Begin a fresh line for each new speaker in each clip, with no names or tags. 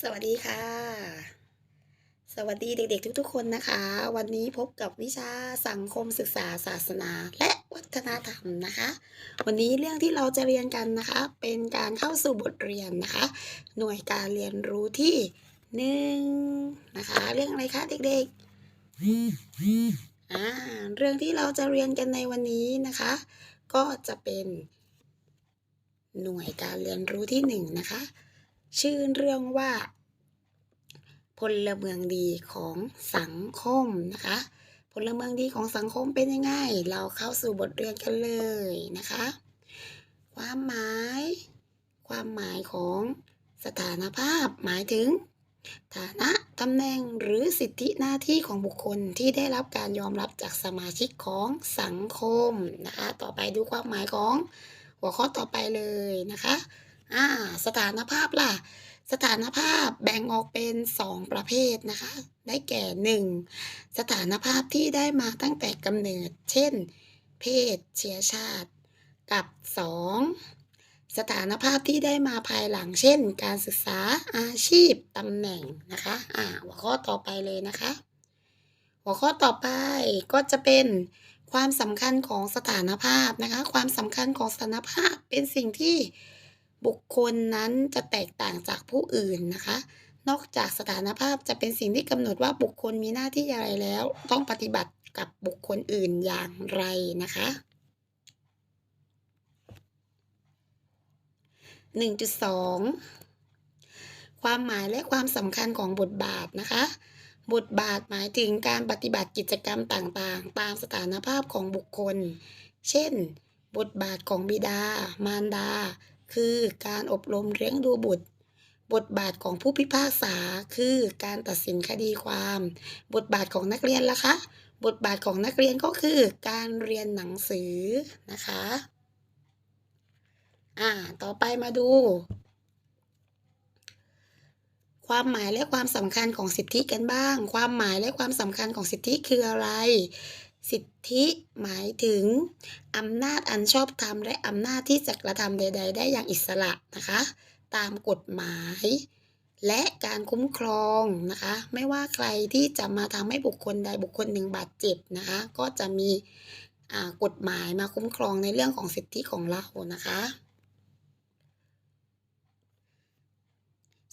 สวัสดีค่ะ สวัสดีเด็กๆ ทุกๆ คนนะคะ วันนี้พบกับวิชาสังคมศึกษาศาสนา และวัฒนธรรมนะคะ วันนี้เรื่องที่เราจะเรียนกันนะคะ เป็นการเข้าสู่บทเรียนนะคะ หน่วยการเรียนรู้ที่หนึ่งนะคะ เรื่องอะไรคะเด็กๆอ่าเรื่องที่เราจะเรียนกันในวันนี้นะคะ ก็จะเป็น หน่วยการเรียนรู้ที่หนึ่งนะคะ ชื่อเรื่องว่า พลเมืองดีของสังคมนะคะ พลเมืองดีของสังคมเป็นยังไง เราเข้าสู่บทเรียนกันเลยนะคะ ความหมาย ความหมายของสถานภาพหมายถึง ฐานะตำแหน่งหรือสิทธิหน้าที่ของบุคคลที่ได้รับการยอมรับจากสมาชิกของสังคมนะคะ ต่อไปดูความหมายของหัวข้อต่อไปเลยนะคะ อ่าสถานภาพล่ะ สถานภาพแบ่งออกเป็น 2 ประเภทนะคะ ได้แก่ 1. สถานภาพที่ได้มาตั้งแต่กำเนิด เช่น เพศ เชื้อชาติ กับ 2. สถานภาพที่ได้มาภายหลัง เช่น การศึกษาอาชีพตำแหน่งนะคะอ่าหัวข้อต่อไปเลยนะคะ หัวข้อต่อไปก็จะเป็นความสำคัญของสถานภาพนะคะ ความสำคัญของสถานภาพเป็นสิ่งที่ บุคคลนั้นจะแตกต่างจากผู้อื่นนะคะ นอกจากสถานภาพจะเป็นสิ่งที่กำหนดว่าบุคคลมีหน้าที่อะไรแล้ว ต้องปฏิบัติกับบุคคลอื่นอย่างไรนะคะ 1.2 ความหมายและความสำคัญของบทบาทนะคะบทบาทหมายถึงการปฏิบัติกิจกรรมต่างๆ ตามสถานภาพของบุคคล เช่น บทบาทของบิดา มารดา คือการอบรมเลี้ยงดูบุตร บทบาทของผู้พิพากษา คือการตัดสินคดีความ บทบาทของนักเรียนล่ะคะ บทบาทของนักเรียนก็คือการเรียนหนังสือนะคะอ่าต่อไปมาดู ความหมายและความสำคัญของสิทธิกันบ้าง ความหมายและความสำคัญของสิทธิคืออะไร สิทธิหมายถึงอำนาจอันชอบธรรมและอำนาจที่จะกระทำใด ๆ ได้อย่างอิสระนะคะ ตามกฎหมาย และการคุ้มครองนะคะ ไม่ว่าใครที่จะมาทำให้บุคคลใดบุคคลหนึ่งบาดเจ็บนะคะ ก็จะมีกฎหมายมาคุ้มครองในเรื่องของสิทธิของเรานะคะ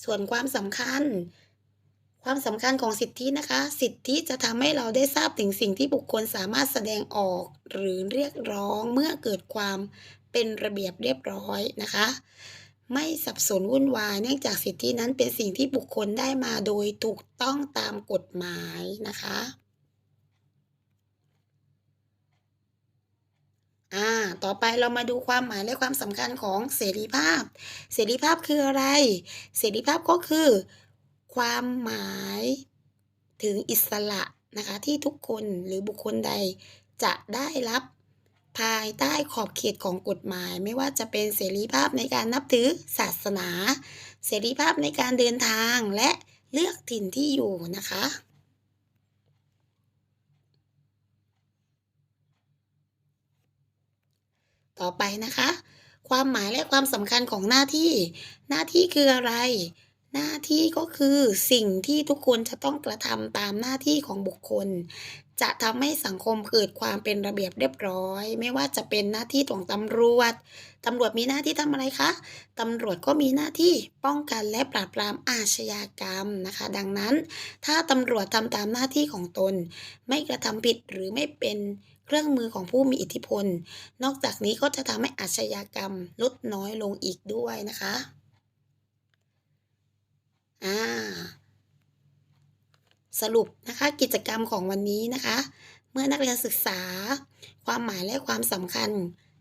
ส่วนความสำคัญ ความสำคัญของสิทธินะคะ สิทธิจะทำให้เราได้ทราบถึงสิ่งที่บุคคลสามารถแสดงออกหรือเรียกร้องเมื่อเกิดความเป็นระเบียบเรียบร้อยนะคะ ไม่สับสนวุ่นวาย เนื่องจากสิทธินั้นเป็นสิ่งที่บุคคลได้มาโดยถูกต้องตามกฎหมายนะคะอ่า ต่อไปเรามาดูความหมายและความสำคัญของเสรีภาพ เสรีภาพคืออะไร เสรีภาพก็คือ ความหมายถึงอิสระนะคะที่ทุกคนหรือบุคคลใดจะได้รับภายใต้ขอบเขตของกฎหมาย ไม่ว่าจะเป็นเสรีภาพในการนับถือศาสนา เสรีภาพในการเดินทางและเลือกถิ่นที่อยู่นะคะ ต่อไปนะคะ ความหมายและความสำคัญของหน้าที่ หน้าที่คืออะไร หน้าที่ก็คือสิ่งที่ทุกคนจะต้องกระทำตามหน้าที่ของบุคคล จะทำให้สังคมเกิดความเป็นระเบียบเรียบร้อย ไม่ว่าจะเป็นหน้าที่ของตำรวจตำรวจมีหน้าที่ทำอะไรคะตำรวจก็มีหน้าที่ป้องกันและปราบปรามอาชญากรรมนะคะ ดังนั้น ถ้าตำรวจทำตามหน้าที่ของตน ไม่กระทำผิดหรือไม่เป็นเครื่องมือของผู้มีอิทธิพล นอกจากนี้ก็จะทำให้อาชญากรรมลดน้อยลงอีกด้วยนะคะ อ่าสรุปนะคะกิจกรรมของวันนี้นะคะ เมื่อนักเรียนศึกษา ความหมายและความสำคัญ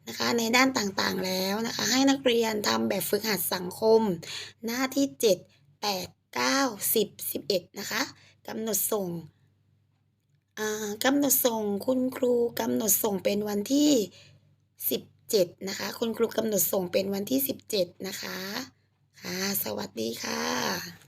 นะคะในด้านต่างๆแล้วนะคะ ให้นักเรียนทำแบบฝึกหัดสังคม หน้าที่ 7 8 9 10 11 นะคะกำหนดส่งกำหนดส่งคุณครูกำหนดส่งเป็นวันที่ 17 นะคะ คุณครูกำหนดส่งเป็นวันที่ 17 นะคะ ค่ะ สวัสดีค่ะ